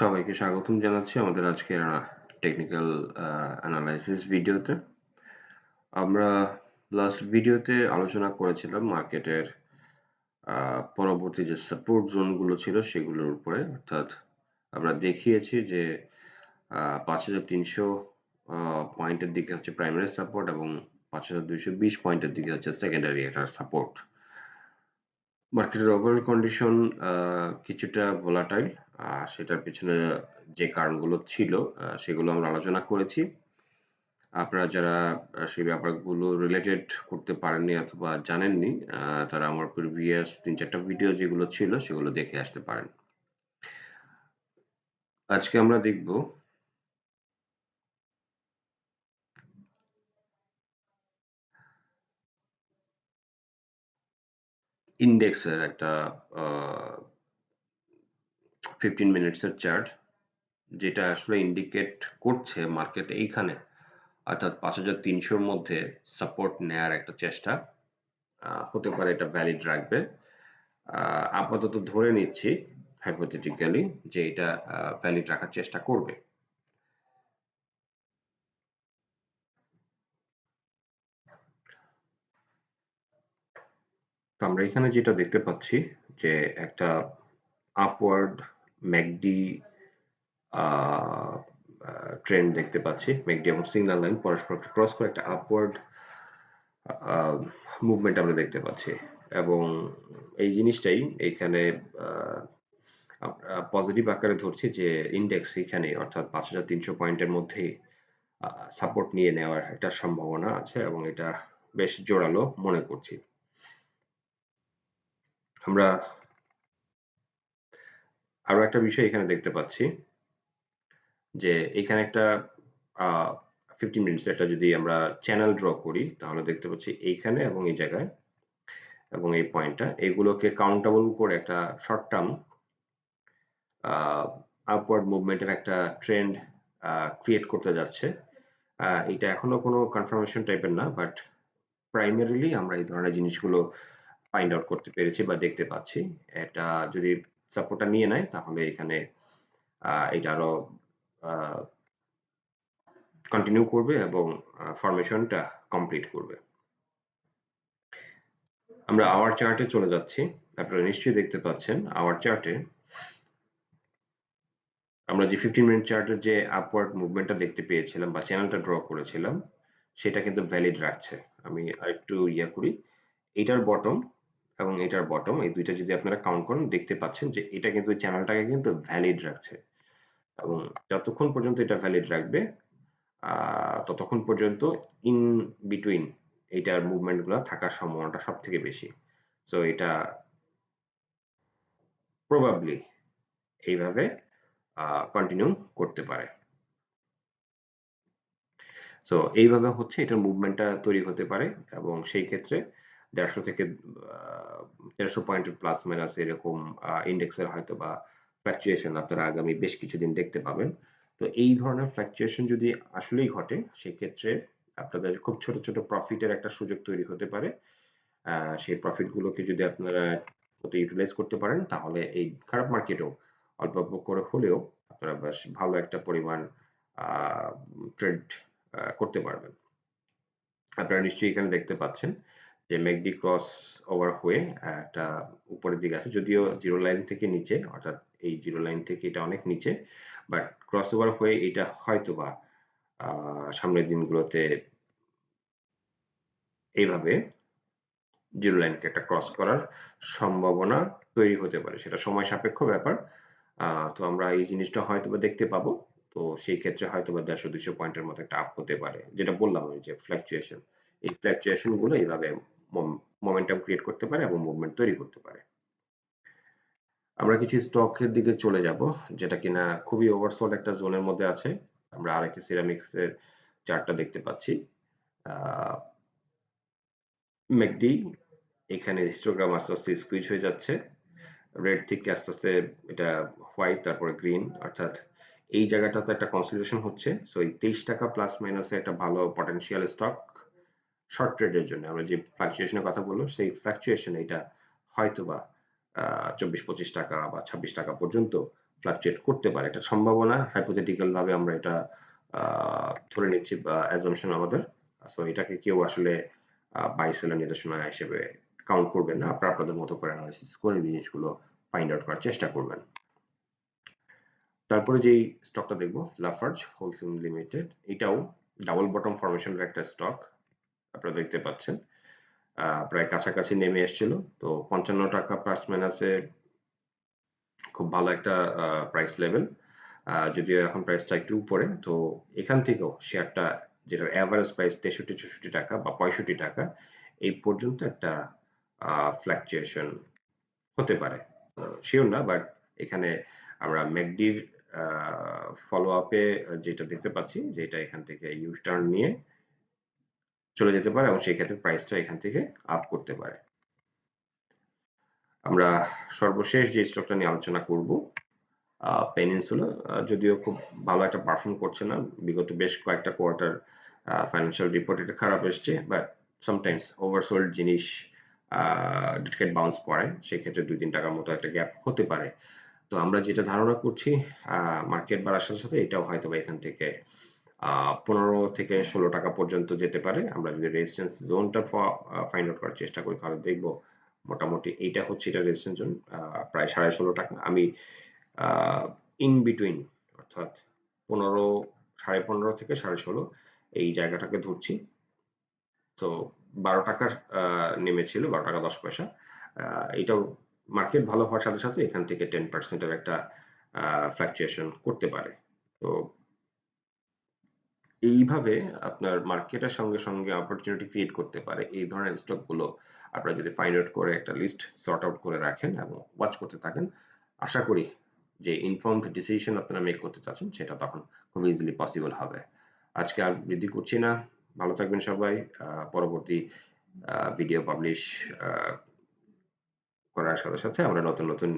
সবাইকে স্বাগতম জানাচ্ছি আমাদের আজকের টেকনিক্যাল অ্যানালাইসিস ভিডিওতে। আমরা লাস্ট ভিডিওতে আলোচনা করেছিলাম মার্কেটের পরবর্তী যে সাপোর্ট জোনগুলো ছিল সেগুলোর উপরে। অর্থাৎ আমরা দেখিয়েছি যে পাঁচ হাজার তিনশো পয়েন্টের দিকে হচ্ছে প্রাইমারি সাপোর্ট এবং পাঁচ হাজার দুইশো বিশ পয়েন্টের দিকে হচ্ছে সেকেন্ডারি একটা সাপোর্ট মার্কেটের ওভারঅল কন্ডিশন কিছুটা ভোলাটাইল সেটার পিছনে যে কারণগুলো ছিল সেগুলো আমরা আলোচনা করেছি। আপনারা যারা সেই ব্যাপারগুলো রিলেটেড করতে পারেননি অথবা জানেননি তারা আমার প্রিভিয়াস তিন চারটা ভিডিও যেগুলো ছিল, সেগুলো দেখে আসতে পারেন। আজকে আমরা দেখব ইন্ডেক্সের একটা ফিফটিন মিনিটসের চার্ট যেটা আসলে ইন্ডিকেট করছে মার্কেট এইখানে। অর্থাৎ পাঁচ হাজার তিনশোর মধ্যে সাপোর্ট নেয়ার একটা চেষ্টা হতে পারে এটা ভ্যালিড রাখবে। আপাতত ধরে নিচ্ছি হাইপোথেটিক্যালি যে এটা ভ্যালিড রাখার চেষ্টা করবে। তো আমরা এখানে যেটা দেখতে পাচ্ছি যে একটা আপওয়ার্ড ম্যাকডি ট্রেন্ড দেখতে পাচ্ছি। ম্যাকডি এবং সিগন্যাল লাইন পরস্পরকে ক্রস করে একটা আপওয়ার্ড মুভমেন্ট আমরা দেখতে পাচ্ছি। এবং এই জিনিসটাই এইখানে পজিটিভ আকারে ধরছি যে ইন্ডেক্স এখানে, অর্থাৎ পাঁচ হাজার তিনশো পয়েন্টের মধ্যেই সাপোর্ট নিয়ে নেওয়ার একটা সম্ভাবনা আছে এবং এটা বেশ জোরালো মনে করছি। আমরা আরও একটা বিষয় এখানে দেখতে পাচ্ছি, যে এখানে একটা ফিফটিন মিনিটস একটা যদি আমরা চ্যানেল ড্র করি, তাহলে দেখতে পাচ্ছি এইখানে এবং এই জায়গায় এবং এই পয়েন্টটা এগুলোকে কাউন্টেবল করে একটা শর্ট টার্ম আপওয়ার্ড মুভমেন্টের একটা ট্রেন্ড ক্রিয়েট করতে যাচ্ছে। এটা এখনও কোনো কনফার্মেশন টাইপের না বাট প্রাইমারিলি আমরা এই ধরনের জিনিসগুলো ফাইন্ড আউট করতে পেরেছি বা দেখতে পাচ্ছি। এটা যদি সাপোর্টটা নিয়ে নেয়, তাহলে এখানে এটা আরও কন্টিনিউ করবে এবং ফরমেশনটা কমপ্লিট করবে। আমরা আওয়ার চার্টে চলে যাচ্ছি। আপনারা নিশ্চয়ই দেখতে পাচ্ছেন আওয়ার চার্টে আমরা যে ফিফটিন মিনিট চার্টের যে আপওয়ার্ড মুভমেন্টটা দেখতে পেয়েছিলাম বা চ্যানেলটা ড্র করেছিলাম, সেটা কিন্তু ভ্যালিড রাখছে। আমি আরেকটু ইয়া করি। এটার বটম এবং এটার বটম এই দুইটা যদি আপনারা কাউন্ট করেন, দেখতে পাচ্ছেন যে এটা কিন্তু চ্যানেলটাকে কিন্তু ভ্যালিড রাখছে। এবং যতক্ষণ পর্যন্ত এটা ভ্যালিড রাখবে ততক্ষণ পর্যন্ত ইন বিটুইন এইটার মুভমেন্টগুলো থাকার সম্ভাবনাটা সব থেকে বেশি। সো এটা প্রবাবলি এইভাবে কন্টিনিউ করতে পারে। সো এইভাবে হচ্ছে এটার মুভমেন্টটা তৈরি হতে পারে এবং সেই ক্ষেত্রে দেড়শো থেকে দেড়শো পয়েন্টের প্লাস মাইনাস এরকম ইন্ডেক্সের হয়তো বা ফ্ল্যাকচুয়েশন আপনারা আগামী বেশ কিছুদিন দেখতে পাবেন। তো এই ধরনের ফ্ল্যাকচুয়েশন যদি আসলেই ঘটে, সেক্ষেত্রে আপনাদের খুব ছোট ছোট প্রফিটের একটা সুযোগ তৈরি হতে পারে। সেই প্রফিটগুলোকে যদি আপনারা ইউটিলাইজ করতে পারেন, তাহলে এই খারাপ মার্কেটেও অল্প অল্প করে হলেও আপনারা বেশ ভালো একটা পরিমাণ ট্রেড করতে পারবেন। আপনারা নিশ্চয়ই এখানে দেখতে পাচ্ছেন যে ম্যাকডি ক্রস ওভার হয়ে একটা উপরের দিকে আছে, যদিও জিরো লাইন থেকে নিচে, অর্থাৎ এই জিরো লাইন থেকে এটা অনেক নিচে, বাট ক্রস ওভার হয়ে এটা হয়তো বা সামনের দিনগুলোতে এইভাবে জিরো লাইনকে একটা ক্রস করার সম্ভাবনা তৈরি হতে পারে। সেটা সময় সাপেক্ষ ব্যাপার তো আমরা এই জিনিসটা হয়তো বা দেখতে পাবো, তো সেই ক্ষেত্রে হয়তো বা দেড়শো, দুইশো পয়েন্টের মতো একটা আপ হতে পারে, যেটা বললাম আমি যে ফ্ল্যাকচুয়েশন এই ফ্ল্যাকচুয়েশনগুলো এইভাবে মোমেন্টাম ক্রিয়েট করতে পারে এবং মুভমেন্ট তৈরি করতে পারে। আমরা কিছু স্টকের দিকে চলে যাব, যেটা কিনা খুবই ওভারসোল্ড একটা জোনের মধ্যে আছে। আমরা আরেকটি সিরামিক্স এর চার্টটা দেখতে পাচ্ছি। ম্যাকডি এখানে হিস্টোগ্রাম আস্তে আস্তে স্কুইজ হয়ে যাচ্ছে। রেড থেকে আস্তে আস্তে এটা হোয়াইট তারপরে গ্রিন অর্থাৎ এই জায়গাটাতে একটা কনসিডারেশন হচ্ছে। সো এই তেইশ টাকা প্লাস মাইনাসে একটা ভালো পটেনশিয়াল স্টক শর্ট ট্রেডের জন্য। আমরা যে ফ্লাকচুয়েশনের কথা বলব সেই ফ্লাকচুয়েশন এটা হয়তো বা চব্বিশ পঁচিশ টাকা বা ছাব্বিশ টাকা পর্যন্ত ফ্লাকচুয়েট করতে পারে। এটা সম্ভাবনা হাইপোথেটিক্যাল ভাবে আমরা এটা ধরে নিচ্ছি বা অ্যাজাম্পশন আমাদের। সো এটাকে কেউ আসলে বাই সেলের নির্দেশনা হিসেবে কাউন্ট করবেন না। আপনারা আপনাদের মতো করে অ্যানালাইসিস করে জিনিসগুলো ফাইন্ড আউট করার চেষ্টা করবেন। তারপরে যেই স্টকটা দেখব লাফার্জ হোলসেল লিমিটেড এটাও ডাবল বটম ফরমেশনের একটা স্টক আপনারা দেখতে পাচ্ছেন। প্রায় কাছাকাছি নেমে এসেছিল। তো পঞ্চান্ন টাকা প্লাস মাইনাসে খুব ভালো একটা প্রাইস লেভেল যদিও এখন প্রাইসটা একটু উপরে, তো এখান থেকেও শেয়ারটা যেটার অ্যাভারেজ প্রাইস তেষট্টি, চৌষট্টি টাকা বা পঁয়ষট্টি টাকা, এই পর্যন্ত একটা ফ্ল্যাকচুয়েশন হতে পারে। শিওর না বাট এখানে আমরা ম্যাকডির ফলো আপে যেটা দেখতে পাচ্ছি যেটা এখান থেকে ইউ টার্ন নিয়ে চলে যেতে পারে এবং সেই ক্ষেত্রে প্রাইসটা এখান থেকে আপ করতে পারে। আমরা সর্বশেষ যে স্টকটা নিয়ে আলোচনা করব পেনিনসুলা যদিও খুব ভালো একটা পারফর্ম করছে না, বিগত বেশ কয়েকটা কোয়ার্টার ফাইন্যান্সিয়াল রিপোর্ট এটা খারাপ এসছে বাট সামটাইমস ওভারসোল্ড জিনিস ডিটকেট বাউন্স করে, সেক্ষেত্রে দুই, তিন টাকার মতো একটা গ্যাপ হতে পারে। তো আমরা যেটা ধারণা করছি মার্কেট বাড়ার সাথে সাথে এটাও হয়তো এখান থেকে পনেরো থেকে ষোলো টাকা পর্যন্ত যেতে পারে। আমরা যদি রেজিস্ট্যান্স জোনটা ফাইন্ড আউট করার চেষ্টা করি, তাহলে দেখব মোটামুটি এইটা হচ্ছে এটা রেজিস্ট্যান্স জোন প্রায় সাড়ে ষোলো টাকা। আমি ইন বিটুইন অর্থাৎ পনেরো, সাড়ে পনেরো থেকে সাড়ে ষোলো এই জায়গাটাকে ধরছি। তো বারো টাকার নেমেছিল, বারো টাকা দশ পয়সা। এটাও মার্কেট ভালো হওয়ার সাথে সাথে এখান থেকে টেন পার্সেন্টের একটা ফ্ল্যাকচুয়েশন করতে পারে। তো এইভাবে আপনার মার্কেটের সঙ্গে সঙ্গে অপরচুনিটি ক্রিয়েট করতে পারে এই ধরনের স্টকগুলো আপনারা যদি ফাইন্ড আউট করে একটা লিস্ট সর্ট আউট করে রাখেন এবং ওয়াচ করতে থাকেন, আশা করি যে ইনফর্মড ডিসিশন আপনারা মেক করতে চাচ্ছেন সেটা তখন খুব ইজিলি পসিবল হবে। আজকে আর বৃদ্ধি করছি না। ভালো থাকবেন সবাই। পরবর্তী ভিডিও পাবলিশ করার সাথে সাথে আমরা নতুন নতুন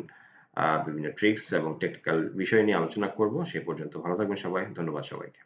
বিভিন্ন ট্রিক্স এবং টেকনিক্যাল বিষয় নিয়ে আলোচনা করব। সে পর্যন্ত ভালো থাকবেন সবাই। ধন্যবাদ সবাইকে।